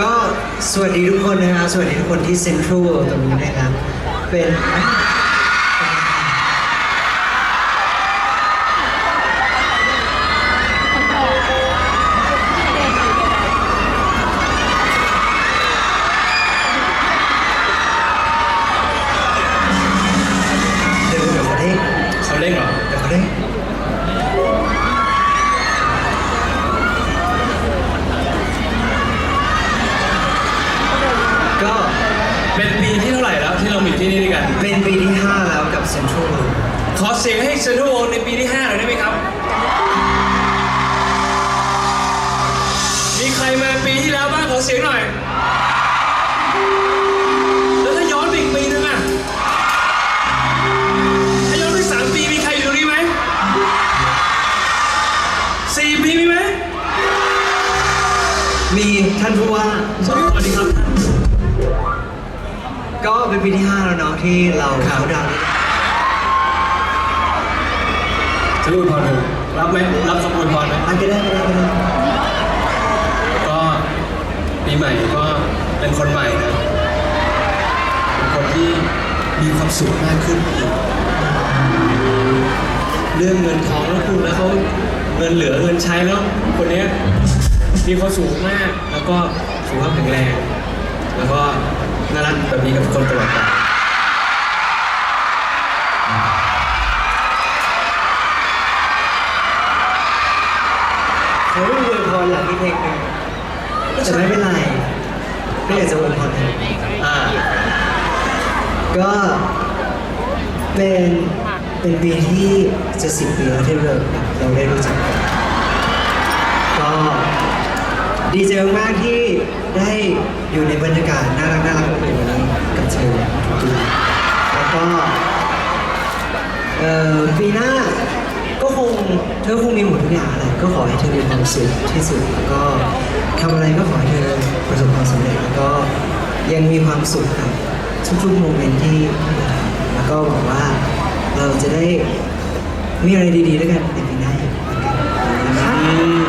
ก็สวัสดีทุกคนนะครับ สวัสดีทุกคนที่เซ็นทรัลตรงนี้นะครับ เป็น ขอเสียงให้เซนทรัลในปีที่ 5 หน่อยได้ไหมครับ มีใครมาปีที่แล้วบ้างขอเสียงหน่อย แล้วถ้าย้อนไปอีกปีนึงอะถ้าย้อนไปสามปีมีใครอยู่ตรงนี้ไหมสี่ปีมีไหม มีท่านผู้ว่าสวัสดีครับก็เป็นปีที่ 5 แล้วเนาะที่เราครับเขาดาวน์จะรู้พรหนึ่งรับไหมรับคำอวยพรไหมอันก็ได้ก็ได้ก็ได้ก็ปีใหม่ก็เป็นคนใหม่นะเป็นคนที่มีความสุขมากขึ้นอีกเรื่องเงินทองแล้วพูดแล้วเขาเงินเหลือเงินใช้แล้วคนนี้มีความสุขมาก แล้วก็สุขภาพแข็งแรง แล้วก็น่ารักแบบนี้กับคนตลอดไป เพลงหนึ่งแต่ไม่เป็นไรก็อยากจะอวยพรให้อ่า ก็เป็นเป็นปีที่จะสิบปีแล้วที่เราเราได้รู้จักกันก็ดีใจมากๆที่ได้อยู่ในบรรยากาศน่ารักน่ารักแบบนี้กับเธอทุกปีแล้วก็ เอ่อปีหน้าก็คง เธอคงมีหมดทุกอย่างแหละก็ขอให้เธอมีความสุขที่สุดแล้วก็ทำอะไรก็ขอให้เธอประสบความสำเร็จแล้วก็ยังมีความสุขกับทุกๆโมเมนต์ที่ที่เราทำแล้วก็หวังว่าเราจะได้มีอะไรดีๆด้วยกันในปีหน้าอีกเหมือนกันนะครับอืม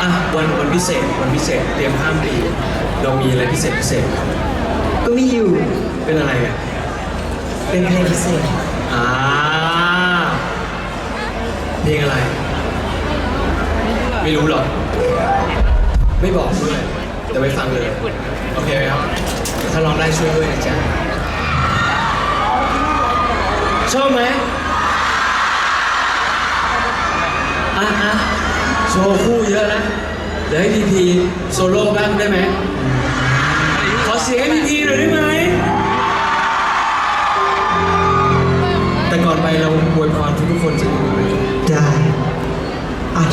อะวันวันพิเศษวันพิเศษเตรียมข้ามปีเรามีอะไรพิเศษพิเศษก็มีอยู่เป็นอะไรอะเป็นเพลงพิเศษอ่า เพลงอะไร ไม่รู้หรอกไม่บอกด้วยเดี๋ยวไปฟังเลย โอเคไหมครับ ถ้าร้องได้ช่วยด้วยนะจ๊ะชอบไหมอะอะโชว์คู่เยอะนะเดี๋ยวให้พีพีโซโล่บ้างได้ไหมขอเสียงให้พีพีหน่อยได้ไหม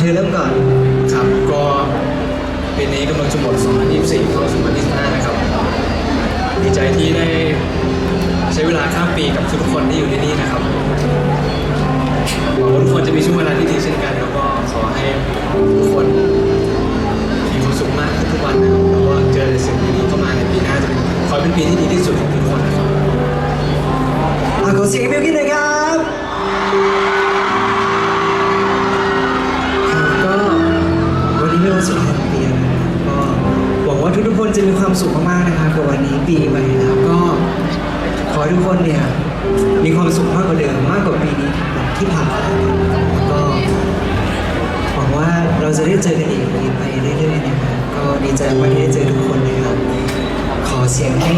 ธอเริ่มก่อน ครับก็ปีนี้กำลังจะหมด 2024เข้า2025 นะครับดีใจที่ได้ใช้เวลาข้ามปีกับทุกคนที่อยู่ที่นี่นะครับหวังว่าทุกคนจะมีช่วงเวลาที่ดีเช่นกัน แล้วก็ขอให้ทุกคน คนจะมีความสุขมากๆนะครับกับวันนี้ปีใหม่แล้วก็ ขอให้ทุกคนเนี่ยมีความสุขมากกว่าเดิมมากกว่าปีนี้ที่ผ่านมาแล้วก็หวังว่าเราจะได้เจอกันอีกไปเรื่อยๆนะครับก็ดีใจมากที่ได้เจอทุกคนนะครับขอเสียงให้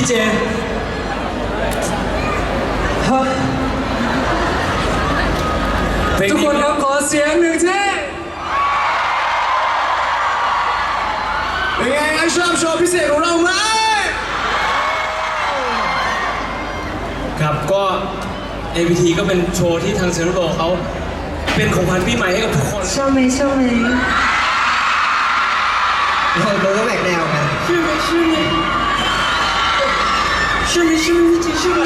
พี่เจฮะเพลงทุกคนครับขอเสียงหนึ่งทีเป็นไงครับชอบโชว์พิเศษของเราไหมครับก็ APT ก็เป็นโชว์ที่ทางเซนต์โรเขาเป็นของขวัญปีใหม่ให้กับทุกคนชอบไหมชอบไหมเราเราก็แบกแนวกัน ชื่อไหมชื่อไหม ชื่อไหมชื่อไหมวิจิชื่อไหม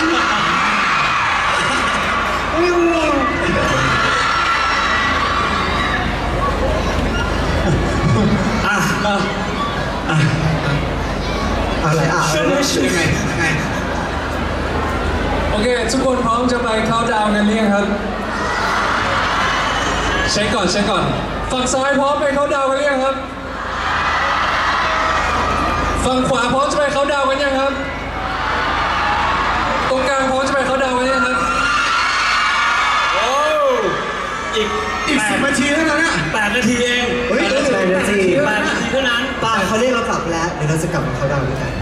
อะอะอะไรอะชื่อไหมชื่อไหมโอเค ทุกคนพร้อมจะไปเข้าดาวน์กันหรือยังครับ เช็คก่อนเช็คก่อนฝั่งซ้ายพร้อมไปเข้าดาวน์กันหรือยังครับฝั่งขวาพร้อมจะไปเข้าดาวน์กันยังครับ ตรงกลางพร้อมจะไปเข้าน์ดาวน์กันยังครับ โอ้อีกอีกสิบนาทีเท่านั้นอะแปดนาทีเองเฮ้ยแปดนาทีแปดนาทีเท่านั้น ป่าเขาเรียกเรากลับแล้ว เดี๋ยวเราจะกลับมาเขาดาวน์ด้วยกันอ่า